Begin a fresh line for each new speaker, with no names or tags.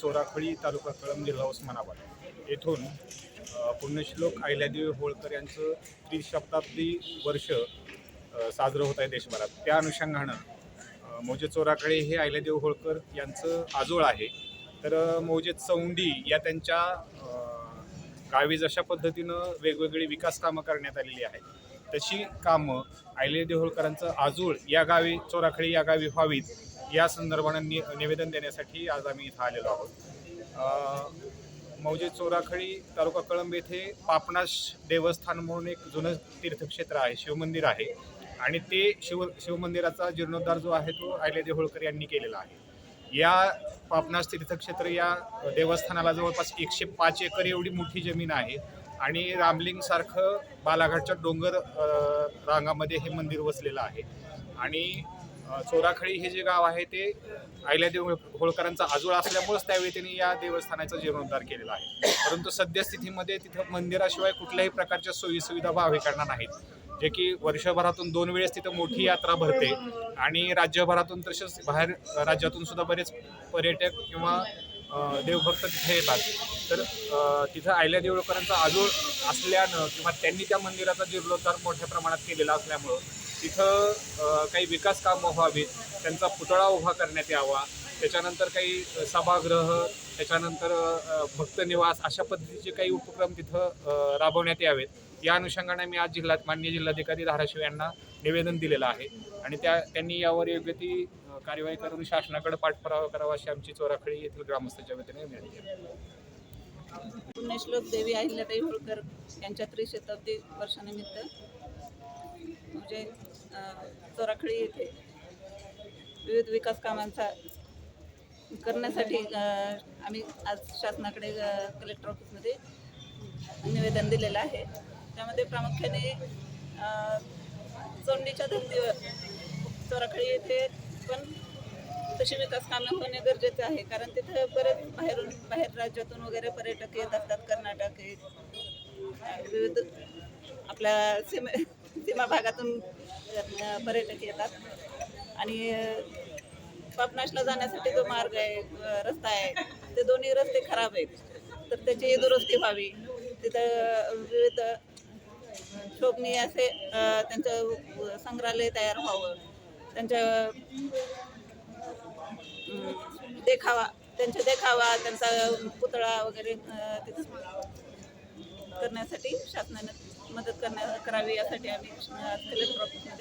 चोराखळी तालुका कळम जिल्हा उस्मानाबाद. येथून पुण्यश्लोक अहिल्यादेवी होळकर यांचं त्रिशताब्दी वर्ष साजरं होत आहे देशभरात. त्या अनुषंगानं मौजे चोराखळी हे अहिल्यादेवी होळकर यांचं आजोळ आहे. तर मौजे चौंडी या त्यांच्या गावी जशा पद्धतीनं वेगवेगळी विकास कामं करण्यात आलेली आहेत तशी कामं अहिल्यादेवी होळकरांचं आजूळ या गावी चोराखळी या गावी व्हावीत. या संदर्भानं नि निवेदन देण्यासाठी आज आम्ही इथं आलेलो आहोत. मौजे चोराखळी तालुका कळंब येथे पापनाश देवस्थान म्हणून एक जुनं तीर्थक्षेत्र आहे शिवमंदिर आहे. आणि ते शिव शिवमंदिराचा जीर्णोद्धार जो आहे तो अहिल्यादेवी होळकर यांनी केलेला आहे. या पापनाश तीर्थक्षेत्र या देवस्थानाला जवळपास एकशे पाच एकर एवढी मोठी जमीन आहे आणि रामलिंगसारखं बालाघाटच्या डोंगर रांगामध्ये हे मंदिर वसलेलं आहे. आणि चोराखळी हे जे गाव आहे ते अहिल्यादेव होळकरांचा आजोळ असल्यामुळेच त्यावेळी त्यांनी या देवस्थानाचा जीर्णोद्धार केलेला आहे. परंतु सद्यस्थितीमध्ये तिथं मंदिराशिवाय कुठल्याही प्रकारच्या सोयीसुविधा भाविकांना नाहीत. जे की वर्षभरातून दोन वेळेस तिथं मोठी यात्रा भरते आणि राज्यभरातून तसेच बाहेर राज्यातून सुद्धा बरेच पर्यटक किंवा देवभक्त तिथे येतात. तर तिथं आयल्या देवळकरांचा आजोळ असल्यानं किंवा त्यांनी त्या मंदिराचा जीर्णोद्धार मोठ्या प्रमाणात केलेला असल्यामुळं तिथं काही विकास कामं व्हावीत त्यांचा पुतळा उभा करण्यात यावा त्याच्यानंतर काही सभागृह त्याच्यानंतर भक्तनिवास अशा पद्धतीचे काही उपक्रम तिथं राबवण्यात यावेत. या अनुषंगाने मी आज जिल्हा मान्य जिल्हाधिकारी धाराशिव यांना निवेदन दिलेलं आहे आणि त्या त्यांनी यावर योग्य ती कार्यवाही करून शासनाकडे पाठपुरावा करावा अशी आमची चोराखळी येथील ग्रामस्थांच्या वतीने विनंती आहे.
पुण्यश्लोक देवी अहिल्याताई होळकर यांच्या त्रिशताब्दी वर्षानिमित्त म्हणजे चोराखडी चोराखळी येथे विविध विकास कामांचा करण्यासाठी आम्ही आज शासनाकडे कलेक्टर ऑफिसमध्ये निवेदन दिलेलं आहे. त्यामध्ये प्रामुख्याने चोंडीच्या धर्तीवर चोराखळी येथे पण तशी विकास कामे होणे गरजेचे आहे. कारण तिथं बरेच बाहेरून बाहेर राज्यातून वगैरे पर्यटक येत असतात कर्नाटक विविध आपल्या सीमे सीमा भागातून पर्यटक येतात. आणि पापनाशला जाण्यासाठी जो मार्ग आहे रस्ता आहे ते दोन्ही रस्ते खराब आहेत. तर त्याची दुरुस्ती व्हावी. तिथं विविध शोभनीय असे त्यांचं संग्रहालय तयार व्हावं. त्यांच्या देखावा त्यांचा देखावा त्यांचा पुतळा वगैरे तिथं करण्यासाठी शासनानं मदत करण्या करावी यासाठी आम्ही आज कलेक्टर ऑफिसमध्ये